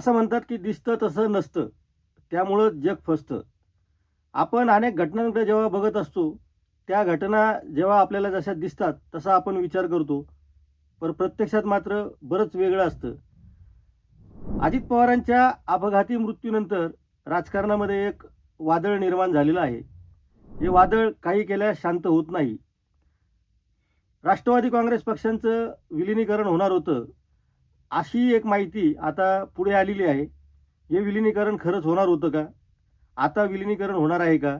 असं म्हणतात की दिसतं तसं नसतं. त्यामुळं जग फसतं. आपण अनेक घटनांकडे जेव्हा बघत असतो त्या घटना जेव्हा आपल्याला जशा दिसतात तसा आपण विचार करतो. पण प्रत्यक्षात मात्र बरंच वेगळं असतं. अजित पवारांच्या अपघाती मृत्यूनंतर राजकारणामध्ये एक वादळ निर्माण झालेलं आहे. हे वादळ काही केल्यास शांत होत नाही. राष्ट्रवादी काँग्रेस पक्षांचं विलिनीकरण होणार होतं. अशी एक माहिती आता पुढे आलेली आहे. हे विलिनीकरण खरंच होणार होतं का? आता विलिनीकरण होणार आहे का?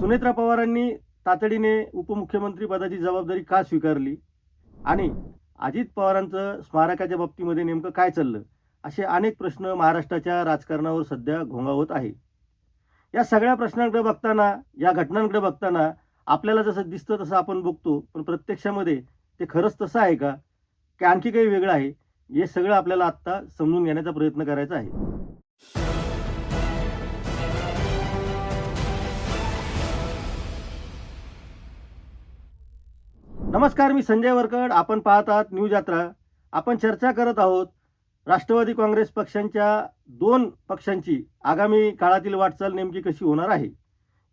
सुनेत्रा पवारांनी तातडीने उपमुख्यमंत्री पदाची जबाबदारी का स्वीकारली? आणि अजित पवारांचं स्मारकाच्या बाबतीमध्ये नेमकं काय चाललं? असे अनेक प्रश्न महाराष्ट्राच्या राजकारणावर सध्या घोंगावत आहे. या सगळ्या प्रश्नांकडे बघताना या घटनांकडे बघताना आपल्याला जसं दिसतं तसं आपण बघतो पण प्रत्यक्षामध्ये ते खरंच तसं आहे का? की आणखी काही वेगळं आहे? हे सगळं आपल्याला आत्ता समजून घेण्याचा प्रयत्न करायचा आहे. नमस्कार मी संजय वरकड. आपण पाहत आहात न्यूज यात्रा. आपण चर्चा करत आहोत राष्ट्रवादी काँग्रेस पक्षांच्या दोन पक्षांची. आगामी काळातील वाटचाल नेमकी कशी होणार आहे?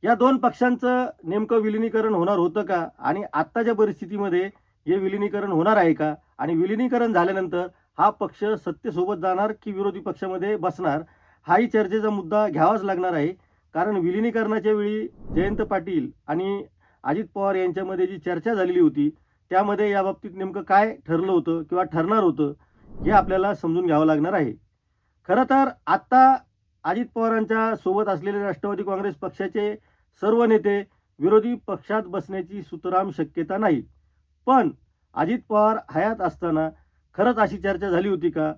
या दोन पक्षांचं नेमकं विलिनीकरण होणार होतं का? आणि आत्ताच्या परिस्थितीमध्ये हे विलिनीकरण होणार आहे का? आणि विलिनीकरण झाल्यानंतर हा पक्ष सत्तेसोबत जाणार की विरोधी पक्षामध्ये बसणार हाही चर्चेचा मुद्दा घ्यावाच लागणार आहे. कारण विलिनीकरणाच्या वेळी जयंत पाटील आणि अजित पवार यांच्यामध्ये जी चर्चा झालेली होती त्यामध्ये या बाबतीत नेमकं काय ठरलं होतं किंवा ठरणार होतं हे आपल्याला समजून घ्यावं लागणार आहे. खरं तर आत्ता अजित पवारांच्या सोबत असलेले राष्ट्रवादी काँग्रेस पक्षाचे सर्व नेते विरोधी पक्षात बसण्याची सुतराम शक्यता नाही. पण अजित पवार हयात असताना खरंच अशी चर्चा झाली होती का?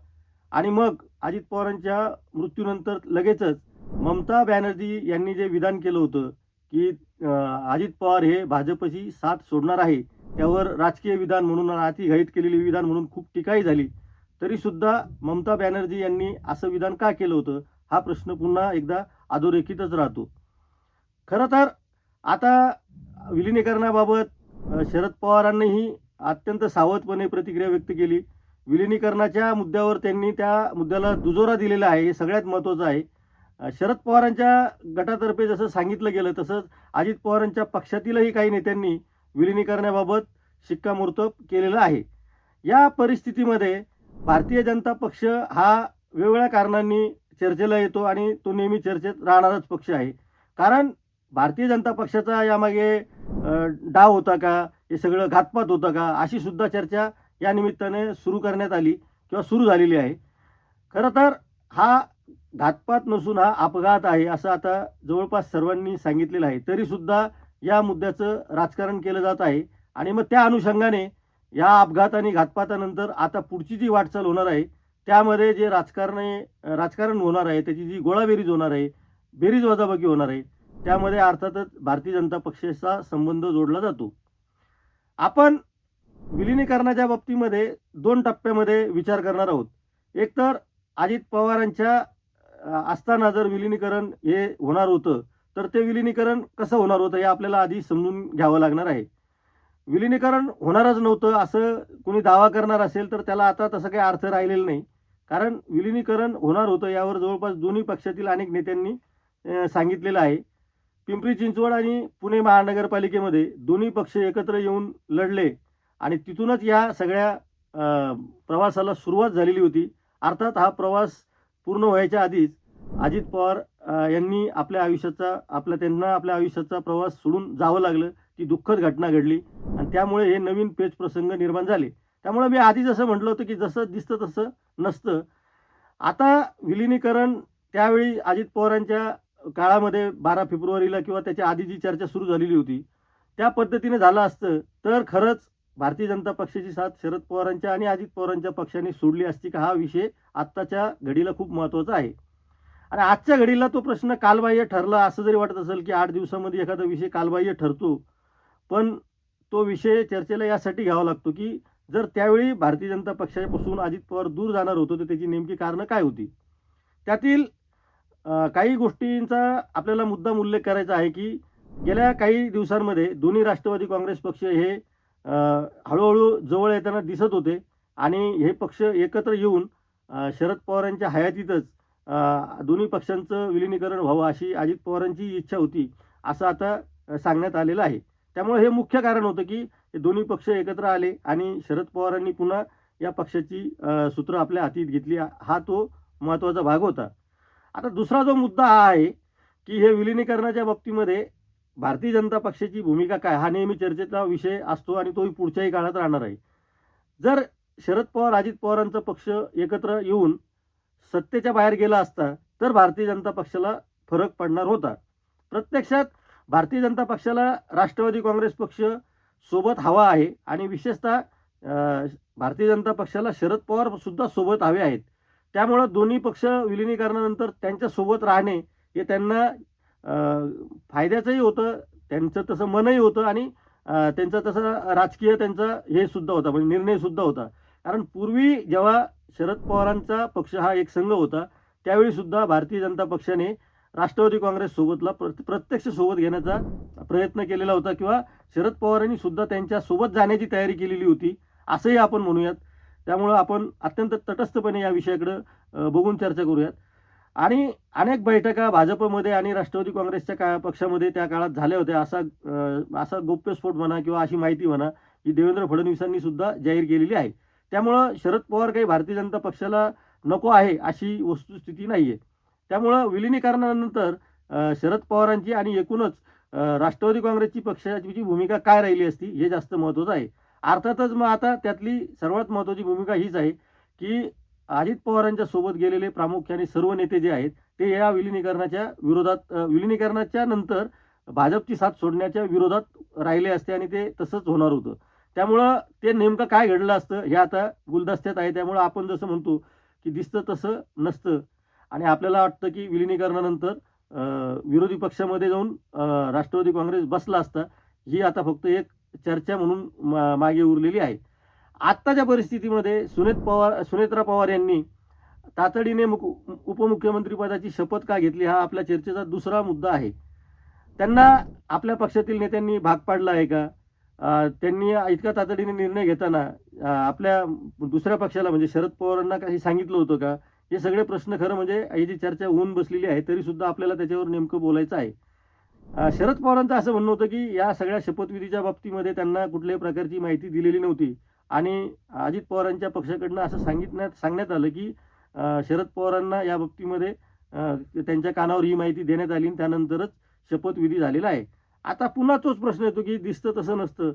आणि मग अजित पवारांच्या मृत्यूनंतर लगेचच ममता बॅनर्जी यांनी जे विधान केलं होतं की अजित पवार हे भाजपशी साथ सोडणार आहे त्यावर राजकीय विधान म्हणून आणि अतिघाईत केलेली विधान म्हणून खूप टीकाही झाली. तरीसुद्धा ममता बॅनर्जी यांनी असं विधान का केलं होतं? हा प्रश्न पुन्हा एकदा अधोरेखितच राहतो. खरं तर आता विलिनीकरणाबाबत शरद पवारांनीही अत्यंत सावधपणे प्रतिक्रिया व्यक्त केली. विलिनीकरणाच्या मुद्द्यावर त्यांनी त्या मुद्द्याला दुजोरा दिलेला आहे हे सगळ्यात महत्त्वाचं आहे. शरद पवारांच्या गटातर्फे जसं सांगितलं गेलं तसंच अजित पवारांच्या पक्षातीलही काही नेत्यांनी विलिनीकरणाबाबत शिक्कामोर्तब केलेलं आहे. या परिस्थितीमध्ये भारतीय जनता पक्ष हा वेगवेगळ्या कारणांनी चर्चेला येतो आणि तो नेहमी चर्चेत राहणाराच पक्ष आहे. कारण भारतीय जनता पक्षाचा यामागे डाव होता का हे सगळं घातपात होतं का अशी सुद्धा चर्चा या निमित्ताने सुरू करण्यात आली किंवा सुरू झालेली आहे. खरं तर हा घातपात नसून हा अपघात आहे असं आता जवळपास सर्वांनी सांगितलेलं आहे. तरीसुद्धा या मुद्द्याचं राजकारण केलं जात आहे आणि मग त्या अनुषंगाने या अपघात आणि घातपातानंतर आता पुढची जी वाटचाल होणार आहे त्यामध्ये जे राजकारण राजकारण होणार आहे त्याची जी गोळाबेरीज होणार आहे बेरीज वजाबाकी होणार आहे त्यामध्ये अर्थातच भारतीय जनता पक्षाचा संबंध जोडला जातो. आपण विलिनीकरणाच्या बाबतीमध्ये दोन टप्प्यामध्ये विचार करणार आहोत. एक तर अजित पवारांच्या असताना जर विलिनीकरण हे होणार होतं तर ते विलिनीकरण कसं होणार होतं हे आपल्याला आधी समजून घ्यावं लागणार आहे. विलिनीकरण होणारच नव्हतं असं कुणी दावा करणार असेल तर त्याला आता तसं काही अर्थ राहिलेला नाही. कारण विलिनीकरण होणार होतं यावर जवळपास दोन्ही पक्षातील अनेक नेत्यांनी सांगितलेलं आहे. पिंपरी चिंचवड आणि पुणे महानगरपालिकेमध्ये दोन्ही पक्ष एकत्र येऊन लढले. आणि तिथूनच या सगळ्या प्रवासाला सुरुवात झालेली होती. अर्थात हा प्रवास पूर्ण व्हायच्या आधीच अजित पवार यांनी आपल्या आयुष्याचा आपल्या त्यांना आपल्या आयुष्याचा प्रवास सोडून जावं लागलं. ती दुःखद घटना घडली आणि त्यामुळे हे नवीन पेच प्रसंग निर्माण झाले. त्यामुळे मी आधी जसं म्हटलं होतं की जसं दिसतं तसं नसतं. आता विलिनीकरण त्यावेळी अजित पवारांच्या काळामध्ये बारा फेब्रुवारीला किंवा त्याच्या आधी जी चर्चा सुरू झालेली होती. त्या पद्धतीने झालं असतं. तर खरंच भारतीय जनता पक्षाची साथ शरद पवारांच्या आणि अजित पवारांच्या पक्षाने सोडली असती का हा विषय आत्ताच्या घडीला खूप महत्त्वाचा आहे. आणि आजच्या घडीला तो प्रश्न कालबाह्य ठरला असं जरी वाटत असेल की आठ दिवसामध्ये एखादा विषय कालबाह्य ठरतो पण तो विषय चर्चेला यासाठी घ्यावा लागतो की जर त्यावेळी भारतीय जनता पक्षापासून अजित पवार दूर जाणार होतो तर त्याची नेमकी कारणं काय होती? त्यातील काही गोष्टींचा आपल्याला मुद्दाम उल्लेख करायचा आहे की गेल्या काही दिवसांमध्ये दोन्ही राष्ट्रवादी काँग्रेस पक्ष हे हळूहळू जवळ येताना दिसत होते. आणि हे पक्ष एकत्र येऊन शरद पवारांच्या हयातीतच दोन्ही पक्षांचं विलिनीकरण व्हावं अशी अजित पवारांची इच्छा होती असं आता सांगण्यात आलेलं आहे. त्यामुळे हे मुख्य कारण होतं की हे दोन्ही पक्ष एकत्र आले आणि शरद पवारांनी पुन्हा या पक्षाची सूत्र आपल्या हातीत घेतली. हा तो महत्त्वाचा भाग होता. आता दुसरा जो मुद्दा हा आहे की हे विलिनीकरणाच्या बाबतीमध्ये भारतीय जनता पक्षाची भूमिका काय? हा नेहमी चर्चेचा विषय असतो आणि तोही पुढच्याही काळात राहणार आहे. जर शरद पवार अजित पवारांचा पक्ष एकत्र येऊन सत्तेच्या बाहेर गेला असता तर भारतीय जनता पक्षाला फरक पडणार होता. प्रत्यक्षात भारतीय जनता पक्षाला राष्ट्रवादी काँग्रेस पक्ष सोबत हवा आहे आणि विशेषतः भारतीय जनता पक्षाला शरद पवार सुद्धा सोबत हवे आहेत. त्यामुळं दोन्ही पक्ष विलिनीकरणानंतर त्यांच्यासोबत राहणे हे त्यांना फायद्याचंही होतं त्यांचं तसं मनही होतं आणि त्यांचं तसं राजकीय त्यांचा हे सुद्धा होता म्हणजे निर्णय सुद्धा होता. कारण पूर्वी जेव्हा शरद पवारांचा पक्ष हा एक संघ होता त्यावेळी सुद्धा भारतीय जनता पक्षाने राष्ट्रवादी काँग्रेस सोबतला प्र- प्रत्यक्ष सोबत घेण्याचा प्रयत्न केलेला होता किंवा शरद पवारांनी सुद्धा त्यांच्यासोबत जाण्याची तयारी केलेली होती असंही आपण म्हणूयात. त्यामुळं आपण अत्यंत तटस्थपणे या विषयाकडं बघून चर्चा करूयात. आणि अनेक बैठका भाजपमध्ये आणि राष्ट्रवादी काँग्रेसच्या का पक्षामध्ये त्या काळात झाल्या होत्या. असा असा गौप्यस्फोट म्हणा किंवा अशी माहिती म्हणा ही देवेंद्र फडणवीसांनी सुद्धा जाहीर केलेली आहे. त्यामुळं शरद पवार काही भारतीय जनता पक्षाला नको आहे अशी वस्तुस्थिती नाही आहे त्यामुळं विलिनीकरणानंतर शरद पवारांची आणि एकूणच राष्ट्रवादी काँग्रेसची पक्षाची भूमिका काय राहिली असती हे जास्त महत्त्वाचं आहे. अर्थातच मग आता त्यातली सर्वात महत्त्वाची भूमिका हीच आहे की अजित पवारांच्या सोबत गेलेले प्रामुख्याने सर्व नेते जे आहेत ते या विलिनीकरणाच्या विरोधात विलिनीकरणाच्या नंतर भाजपची साथ सोडण्याच्या विरोधात राहिले असते आणि ते तसंच होणार होतं. त्यामुळं ते नेमकं काय घडलं असतं हे आता गुलदस्त्यात आहे. त्यामुळं आपण जसं म्हणतो की दिसतं तसं नसतं. आणि आपल्याला वाटतं की विलिनीकरणानंतर विरोधी पक्षामध्ये जाऊन राष्ट्रवादी काँग्रेस बसला असता ही आता फक्त एक चर्चा म्हणून मा- मागे उरलेली आहे. आत्ताच्या परिस्थितीमध्ये सुनेत पवार सुनेत्रा पवार यांनी तातडीने मुक उपमुख्यमंत्रीपदाची शपथ का घेतली हा आपल्या चर्चेचा दुसरा मुद्दा आहे. त्यांना आपल्या पक्षातील नेत्यांनी भाग पाडला आहे का? त्यांनी इतका तातडीने निर्णय घेताना आपल्या दुसऱ्या पक्षाला म्हणजे शरद पवारांना काही सांगितलं होतं का? हे सगळे प्रश्न खरं म्हणजे याची जी चर्चा होऊन बसलेली आहे तरी सुद्धा आपल्याला त्याच्यावर नेमकं बोलायचं आहे. शरद पवारांचं असं म्हणणं होतं की या सगळ्या शपथविधीच्या बाबतीमध्ये त्यांना कुठल्याही प्रकारची माहिती दिलेली नव्हती. आणि अजित पवारांच्या पक्षाकडनं असं सांगितण्यात सांगण्यात आलं की शरद पवारांना या बाबतीमध्ये त्यांच्या कानावर ही माहिती देण्यात आली आणि त्यानंतरच शपथविधी झालेला आहे. आता पुन्हा तोच प्रश्न येतो की दिसतं तसं नसतं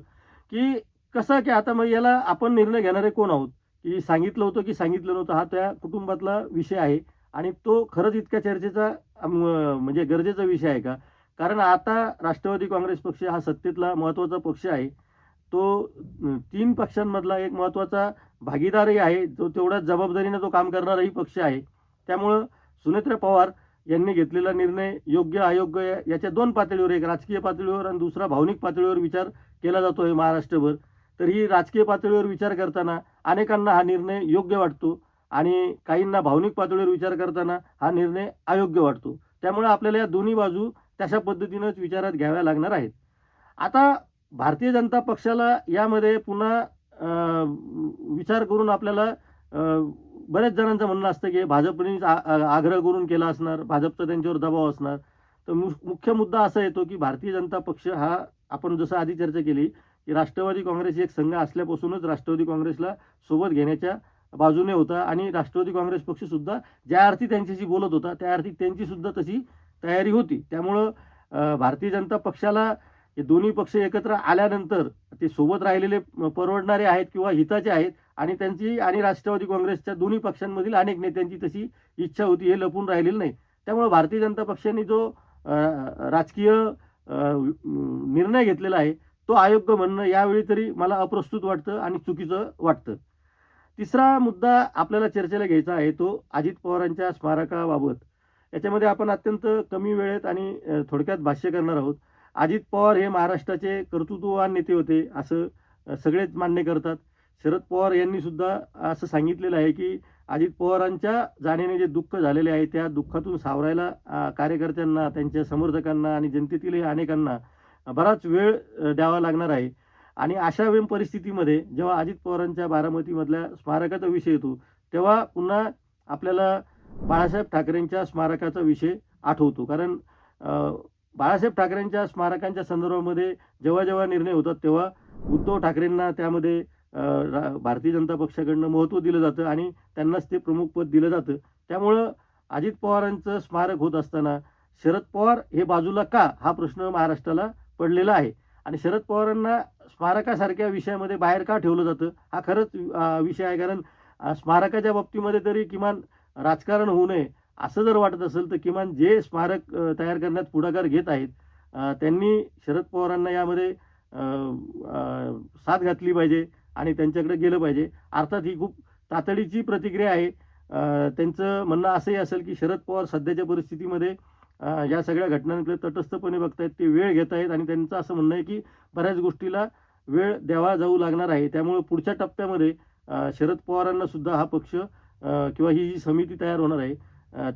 की कसं की आता मग याला आपण निर्णय घेणारे कोण आहोत? की सांगितलं होतं की सांगितलं नव्हतं हा त्या कुटुंबातला विषय आहे आणि तो खरंच इतक्या चर्चेचा म्हणजे गरजेचा विषय आहे का? कारण आता राष्ट्रवादी काँग्रेस पक्ष हा सत्तेतला महत्त्वाचा पक्ष आहे. तो तीन पक्षांमधला एक महत्त्वाचा भागीदारही आहे. जो तेवढ्याच जबाबदारीने तो काम करणाराही पक्ष आहे. त्यामुळं सुनेत्र पवार यांनी घेतलेला निर्णय योग्य अयोग्य याच्या दोन पातळीवर एक राजकीय पातळीवर आणि दुसरा भावनिक पातळीवर विचार केला जातो आहे महाराष्ट्रभर. तर ही राजकीय पातळीवर विचार करताना अनेकांना हा निर्णय योग्य वाटतो आणि काहींना भावनिक पातळीवर विचार करताना हा निर्णय अयोग्य वाटतो. त्यामुळे आपल्याला या दोन्ही बाजू तशा पद्धतीनंच विचारात घ्याव्या लागणार आहेत. आता भारतीय जनता पक्षाला यामध्ये पुन्हा विचार करून आपल्याला बऱ्याच जणांचं म्हणणं असतं की भाजपने आ- आग्रह करून केला असणार भाजपचा त्यांच्यावर दबाव असणार. तर मु- मुख्य मुद्दा असा येतो की भारतीय जनता पक्ष हा आपण जसं आधी चर्चा केली की राष्ट्रवादी काँग्रेस एक संघ असल्यापासूनच राष्ट्रवादी काँग्रेसला सोबत घेण्याच्या बाजूने होता आणि राष्ट्रवादी काँग्रेस पक्षसुद्धा ज्या अर्थी त्यांच्याशी बोलत होता त्या अर्थी त्यांचीसुद्धा तशी तयारी होती. त्यामुळं भारतीय जनता पक्षाला हे दोन्ही पक्ष एकत्र आल्यानंतर ते सोबत राहिलेले परवडणारे आहेत किंवा हिताचे आहेत आणि त्यांची आणि राष्ट्रवादी काँग्रेसच्या दोन्ही पक्षांमधील अनेक नेत्यांची तशी इच्छा होती हे लपून राहिलेलं नाही. त्यामुळे भारतीय जनता पक्षाने जो राजकीय निर्णय घेतलेला आहे तो अयोग्य म्हणणं यावेळी तरी मला अप्रस्तुत वाटतं आणि चुकीचं वाटतं. तिसरा मुद्दा आपल्याला चर्चेला घ्यायचा आहे तो अजित पवारांच्या स्मारकाबाबत. याच्यामध्ये आपण अत्यंत कमी वेळेत आणि थोडक्यात भाष्य करणार आहोत. अजित पवार हे महाराष्ट्राचे कर्तृत्ववान नेते होते असं सगळेच मान्य करतात. शरद पवार यांनी सुद्धा असं सांगितलेलं आहे की अजित पवारांच्या जाण्याने जे दुःख झालेले आहे त्या दुःखातून सावरायला कार्यकर्त्यांना त्यांच्या समर्थकांना आणि जनतेतील अनेकांना बराच वेळ द्यावा लागणार आहे. आणि अशा वेळ परिस्थितीमध्ये जेव्हा अजित पवारांच्या बारामतीमधल्या स्मारकाचा विषय येतो तेव्हा पुन्हा आपल्याला बाळासाहेब ठाकरेंच्या स्मारकाचा विषय आठवतो. कारण बाळासाहेब ठाकरेंच्या स्मारकांच्या संदर्भामध्ये जेव्हा जेव्हा निर्णय होतात तेव्हा उद्धव ठाकरेंना त्यामध्ये रा- भारतीय जनता पक्षाकडनं महत्त्व दिलं जातं आणि त्यांनाच ते प्रमुख पद दिलं जातं. त्यामुळं अजित पवारांचं स्मारक होत असताना शरद पवार हे बाजूला का? हा प्रश्न महाराष्ट्राला पडलेला आहे. आणि शरद पवारांना स्मारकासारख्या विषयामध्ये बाहेर का ठेवलं जातं? हा खरंच विषय आहे. कारण स्मारकाच्या बाबतीमध्ये तरी किमान राजकारण होऊ नये. असं जर वाटत असेल तर किमान जे स्मारक तयार करण्यात पुढाकार घेत आहेत त्यांनी शरद पवारांना यामध्ये साथ घातली पाहिजे आणि त्यांच्याकडे गेलं पाहिजे. अर्थात ही खूप तातडीची प्रतिक्रिया आहे. त्यांचं म्हणणं असंही असेल की शरद पवार सध्याच्या परिस्थितीमध्ये या सगळ्या घटनांकडे तटस्थपणे बघतायत ते वेळ घेत आहेत आणि त्यांचं असं म्हणणं आहे की बऱ्याच गोष्टीला वेळ द्यावा जाऊ लागणार आहे. त्यामुळे पुढच्या टप्प्यामध्ये शरद पवारांना सुद्धा हा पक्ष किंवा ही जी समिती तयार होणार आहे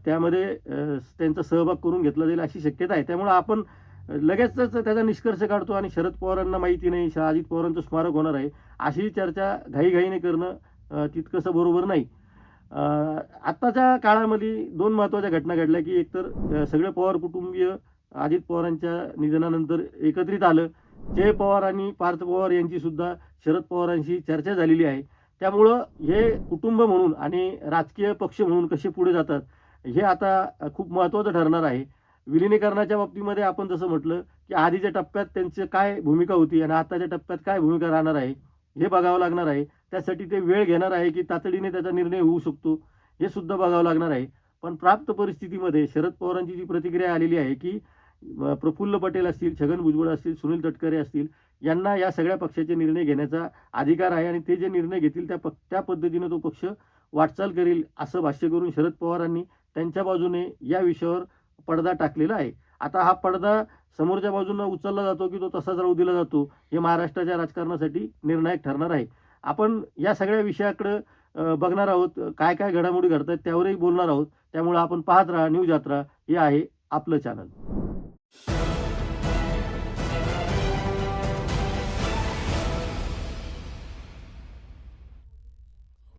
त्यामध्ये त्यांचा सहभाग करून घेतला जाईल अशी शक्यता आहे. त्यामुळं आपण लगेचच त्याचा निष्कर्ष काढतो आणि शरद पवारांना माहिती नाही अजित पवारांचं स्मारक होणार आहे अशी चर्चा घाईघाईने करणं तितकंसं बरोबर नाही. आत्ताच्या काळामध्ये दोन महत्त्वाच्या घटना घडल्या की एकतर सगळे पवार कुटुंबीय अजित पवारांच्या निधनानंतर एकत्रित आलं. जय पवार आणि पार्थ पवार यांची सुद्धा शरद पवारांशी चर्चा झालेली आहे. त्यामुळं हे कुटुंब म्हणून आणि राजकीय पक्ष म्हणून कसे पुढे जातात हे आता खूप महत्त्वाचं ठरणार आहे. विलिनीकरणाच्या बाबतीमध्ये आपण जसं म्हटलं की आधीच्या टप्प्यात त्यांची काय भूमिका होती आणि आताच्या टप्प्यात काय भूमिका राहणार आहे हे बघावं लागणार आहे. त्यासाठी ते वेळ घेणार आहे की तातडीने त्याचा निर्णय होऊ शकतो हे सुद्धा बघावं लागणार आहे. पण प्राप्त परिस्थितीमध्ये शरद पवारांची जी प्रतिक्रिया आलेली आहे की प्रफुल्ल पटेल असतील छगन भुजबळ असतील सुनील तटकरे असतील यांना या सगळ्या पक्षाचे निर्णय घेण्याचा अधिकार आहे आणि ते जे निर्णय घेतील त्या प त्या पद्धतीनं तो पक्ष वाटचाल करेल असं भाष्य करून शरद पवारांनी त्यांच्या बाजूने या विषयावर पडदा टाकलेला आहे. आता हा पडदा समोरच्या बाजूनं उचलला जातो की तो तसाच राहू दिला जातो हे महाराष्ट्राच्या राजकारणासाठी निर्णायक ठरणार आहे. आपण या सगळ्या विषयाकडं बघणार आहोत काय काय घडामोडी घडतात त्यावरही बोलणार आहोत. त्यामुळे आपण पाहत राहा न्यूज यात्रा हे आहे आपलं चॅनल